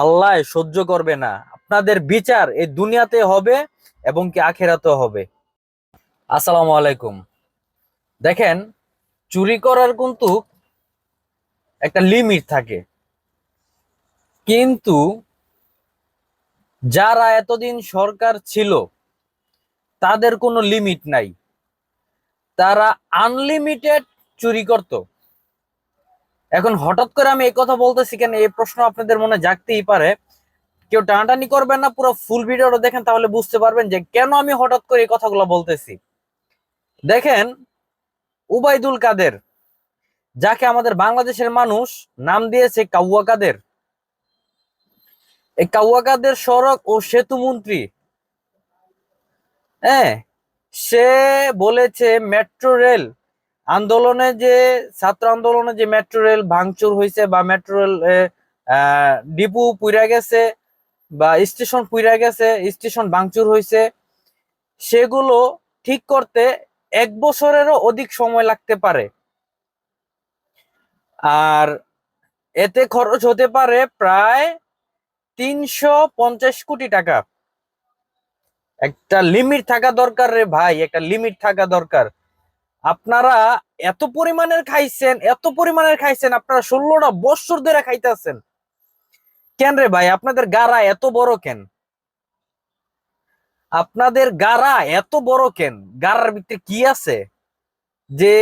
আল্লাহ সহ্য করবে না। আপনাদের বিচার এই দুনিয়াতে হবে এবং কি আখেরাতে হবে। আসসালামু আলাইকুম। দেখেন, চুরি করার কিন্তু একটা লিমিট থাকে। কিন্তু যারা এতদিন সরকার ছিল, তাদের কোনো লিমিট নাই। তারা আনলিমিটেড চুরি করত। এখন হঠাৎ করে আমি এই কথা বলতেছি কেন? এই প্রশ্ন আপনাদের মনে জাগতেই পারে। কেউ টানাটানি করবেন না, পুরো ফুল ভিডিওটা দেখেন, তাহলে বুঝতে পারবেন যে কেন আমি হঠাৎ করে এই কথাগুলো বলতেছি। দেখেন, উবাইদুল কাদের, যাকে আমাদের বাংলাদেশের মানুষ নাম দিয়েছে কাউয়া কাদের। এই কাউয়া কাদের সড়ক ও সেতু মন্ত্রী। হ্যাঁ সে বলেছে, মেট্রো রেল আন্দোলনে যে, ছাত্র আন্দোলনে যে মেট্রো রেল ভাঙচুর হয়েছে বা মেট্রো রেল ডিপু পুইরা গেছে বা স্টেশন পুইরা গেছে, স্টেশন ভাঙচুর হয়েছে সেগুলো ঠিক করতে এক বছরেরও অধিক সময় লাগতে পারে। আর এতে খরচ হতে পারে প্রায় তিনশো পঞ্চাশ কোটি টাকা। একটা লিমিট থাকা দরকার রে ভাই, একটা লিমিট থাকা দরকার। আপনারা এত পরিমাণের খাইছেন, এত পরিমাণের খাইছেন, আপনারা ষোলোটা বছর ধরে খাইতেছেন। কেন রে ভাই? আপনাদের গাড়া এত বড় কেন? আপনাদের গাড়া এত বড় কেন? গারার ভিতরে কি আছে? যে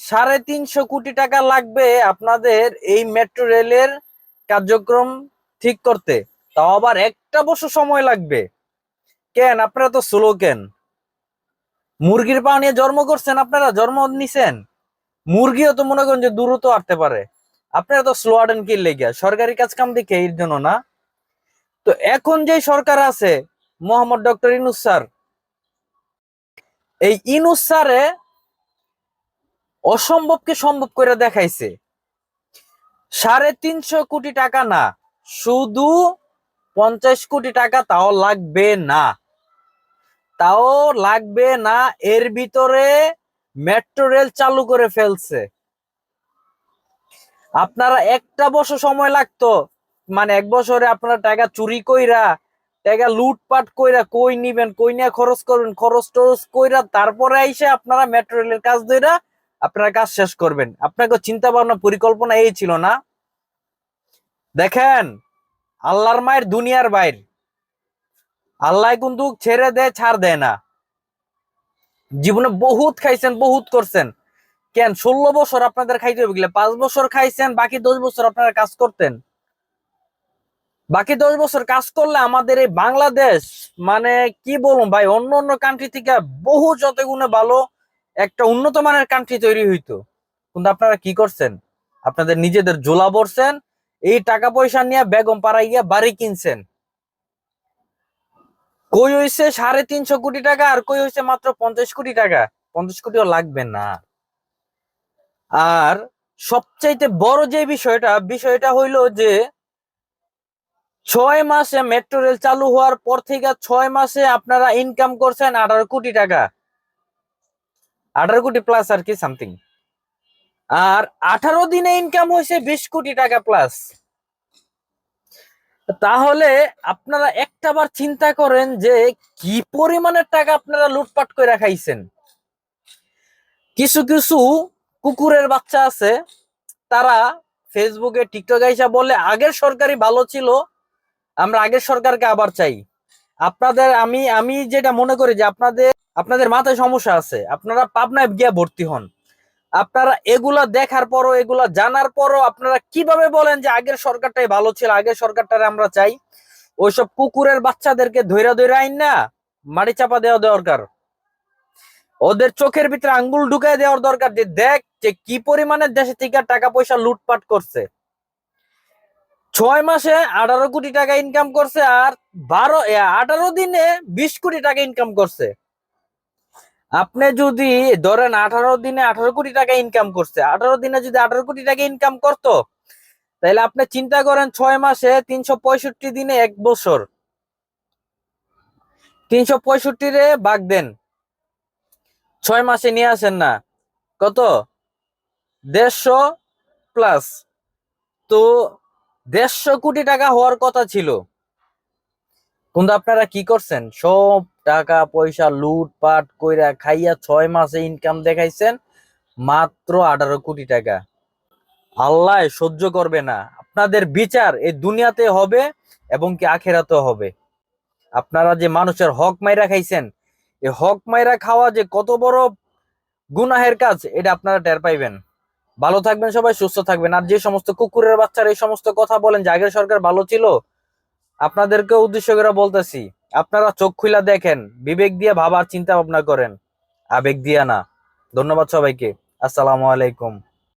সাড়ে তিনশো কোটি টাকা লাগবে আপনাদের এই মেট্রো রেলের কার্যক্রম ঠিক করতে। তাও আবার একটা বছর সময় লাগবে। কেন? আপনারা তো স্লো কেন? মুরগির পা নিয়ে জন্ম করছেন আপনারা? জন্ম নিছেন? মুরগিও তো মনে করেন যে দ্রুত আসতে পারে। আপনারা তো স্লো আর্ডেন কি লেগে সরকারি কাজ কাম দেখে এর জন্য না। তো এখন যে সরকার আছে, মোহাম্মদ ডক্টর ইনুস স্যার, এই ইনুস স্যারে অসম্ভবকে সম্ভব করে দেখাইছে। সাড়ে তিনশো কোটি টাকা না, শুধু পঞ্চাশ কোটি টাকা তাও লাগবে না। তাও লাগবে না, এর ভিতরে মেট্রো রেল চালু করে ফেলছে। আপনারা একটা বছর সময় লাগতো মানে এক বছরে আপনারা টাকা চুরি কইরা, টাকা লুটপাট কইরা কই নিবেন, কই নিয়ে খরচ করবেন, খরচ টরচ কইরা তারপরে আইসে আপনারা মেট্রো রেলের কাজ ধইরা আপনারা কাজ শেষ করবেন। আপনাকে চিন্তা ভাবনা পরিকল্পনা এই ছিল না। দেখেন, আল্লাহর মায়ের দুনিয়ার বাইর। আল্লাহ কিন্তু ছেড়ে দেয়, ছাড় দেয় না। জীবনে বহুত খাইছেন, বহুত করছেন। কেন? ষোলো বছর আপনাদের খাইতে হবে গেলে পাঁচ বছর খাইছেন, বাকি দশ বছর আপনারা কাজ করতেন। বাকি দশ বছর কাজ করলে আমাদের এই বাংলাদেশ মানে কি বলুন ভাই, অন্য অন্য কান্ট্রি থেকে বহু যত গুণে ভালো একটা উন্নত মানের কান্ট্রি তৈরি হইতো। কিন্তু আপনারা কি করছেন? আপনাদের নিজেদের জোলা বসছেন এই টাকা পয়সা নিয়ে বেগম পাড়ায় গিয়ে বাড়ি কিনছেন। কই হইছে সাড়ে তিনশো কোটি টাকা আর কই হইছে মাত্র পঞ্চাশ কোটি টাকা? পঞ্চাশ কোটিও লাগবে না। আর সবচাইতে বড় যে বিষয়টা বিষয়টা হইল যে ছয় মাসে মেট্রো রেল চালু হওয়ার পর থেকে ছয় মাসে আপনারা ইনকাম করছেন আঠারো কোটি টাকা। আঠারো কোটি প্লাস আর কি সামথিং আর আঠারো দিনে ইনকাম হয়েছে বিশ কোটি টাকা প্লাস তাহলে আপনারা একটা বার চিন্তা করেন যে কি পরিমাণের টাকা আপনারা লুটপাট করে খাইছেন? কিছু কিছু কুকুরের বাচ্চা আছে, তারা ফেসবুকে টিকটক আইসা বলে, আগের সরকারই ভালো ছিল, আমরা আগের সরকারকে আবার চাই। আপনাদের, আমি আমি যেটা মনে করি যে আপনাদের আপনাদের মাথায় সমস্যা আছে। আপনারা পাবনায় গিয়া ভর্তি হন। আপনারা এগুলা দেখার পরও, এগুলা জানার পরও আপনারা কীভাবে বলেন যে আগের সরকারটাই ভালো ছিল, আগের সরকারটারে আমরা চাই? ওইসব কুকুরের বাচ্চাদেরকে ধৈরা ধৈরা আইন না, মাটি চাপা দেওয়া দরকার। ওদের চোখের ভিতরে আঙ্গুল ঢুকাই দেওয়ার দরকার যে দেখ যে কি পরিমাণে দেশে থেকে টাকা পয়সা লুটপাট করছে। ছয় মাসে আঠারো কোটি টাকা ইনকাম করছে আর বারো আঠারো দিনে বিশ কোটি টাকা ইনকাম করছে। আপনি যদি ধরেন আঠারো দিনে আঠারো কোটি টাকা ইনকাম করছে, আঠারো দিনে যদি আঠারো কোটি টাকা ইনকাম করতো, তাহলে আপনি চিন্তা করেন ছয় মাসে তিনশো পঁয়ষট্টি দিনে এক বছর। তিনশো পঁয়ষট্টি রে বাগ দেন। ছয় মাসে নিয়ে আসেন না। কত? দেড়শো প্লাস তো দেড়শো কোটি টাকা হওয়ার কথা ছিল। কিন্তু আপনারা কি করছেন? সব টাকা পয়সা লুটপাট কইরা খাইয়া ছয় মাসে ইনকাম দেখাইছেন, মাত্র আঠারো কোটি টাকা। আল্লাহ সহ্য করবে না। আপনাদের বিচার এই দুনিয়াতে হবে এবং কি আখেরাতে হবে। আপনারা যে মানুষের হক মাইরা খাইছেন, এই হক মাইরা খাওয়া যে কত বড় গুনাহের কাজ, এটা আপনারা টের পাইবেন। ভালো থাকবেন সবাই, সুস্থ থাকবেন। আর যে সমস্ত কুকুরের বাচ্চারা এই সমস্ত কথা বলেন যে আগের সরকার ভালো ছিল আপনাদেরকে উদ্দেশ্য করে বলতেছি আপনারা চোখ খুলা দেখেন, বিবেক দিয়ে ভাবার চিন্তা ভাবনা করেন। আবেগ দিয়া না। ধন্যবাদ সবাইকে। আসসালামু আলাইকুম।